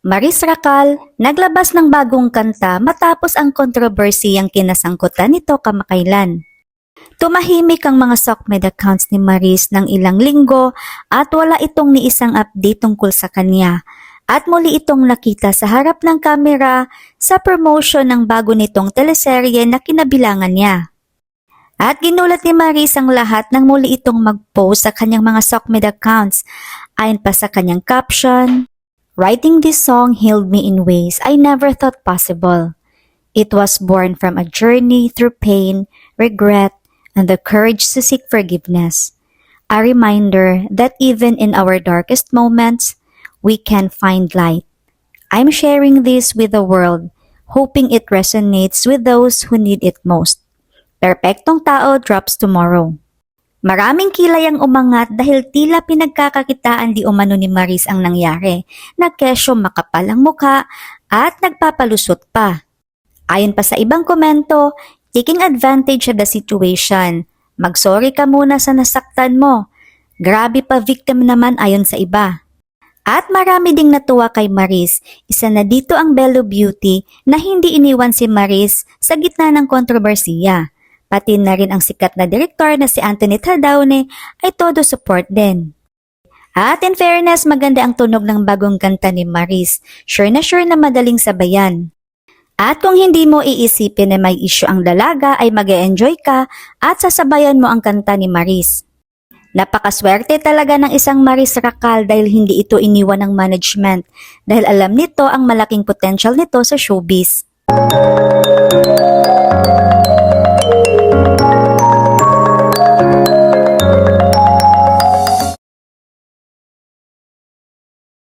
Maris Racal, naglabas ng bagong kanta matapos ang kontrobersiyang kinasangkutan nito kamakailan. Tumahimik ang mga Sokmed accounts ni Maris ng ilang linggo at wala itong ni isang update tungkol sa kanya. At muli itong nakita sa harap ng kamera sa promotion ng bago nitong teleserye na kinabilangan niya. At ginulat ni Maris ang lahat nang muli itong mag-post sa kanyang mga Sokmed accounts. Ayon pa sa kanyang caption, Writing this song healed me in ways I never thought possible. It was born from a journey through pain, regret, and the courage to seek forgiveness. A reminder that even in our darkest moments, we can find light. I'm sharing this with the world, hoping it resonates with those who need it most. Perpektong Tao drops tomorrow. Maraming kilay ang umangat dahil tila pinagkakakitaan di umano ni Maris ang nangyari, na makapal ang mukha at nagpapalusot pa. Ayon pa sa ibang komento, taking advantage of the situation. Magsorry ka muna sa nasaktan mo. Grabe pa victim naman ayon sa iba. At marami ding natuwa kay Maris, isa na dito ang Bello Beauty na hindi iniwan si Maris sa gitna ng kontrobersiya. Pati na rin ang sikat na direktor na si Anthony Tadaune ay todo support din. At in fairness, maganda ang tunog ng bagong kanta ni Maris. Sure na sure na madaling sabayan. At kung hindi mo iisipin na may issue ang dalaga ay mag enjoy ka at sasabayan mo ang kanta ni Maris. Napakaswerte talaga ng isang Maris Racal dahil hindi ito iniwan ng management dahil alam nito ang malaking potential nito sa showbiz.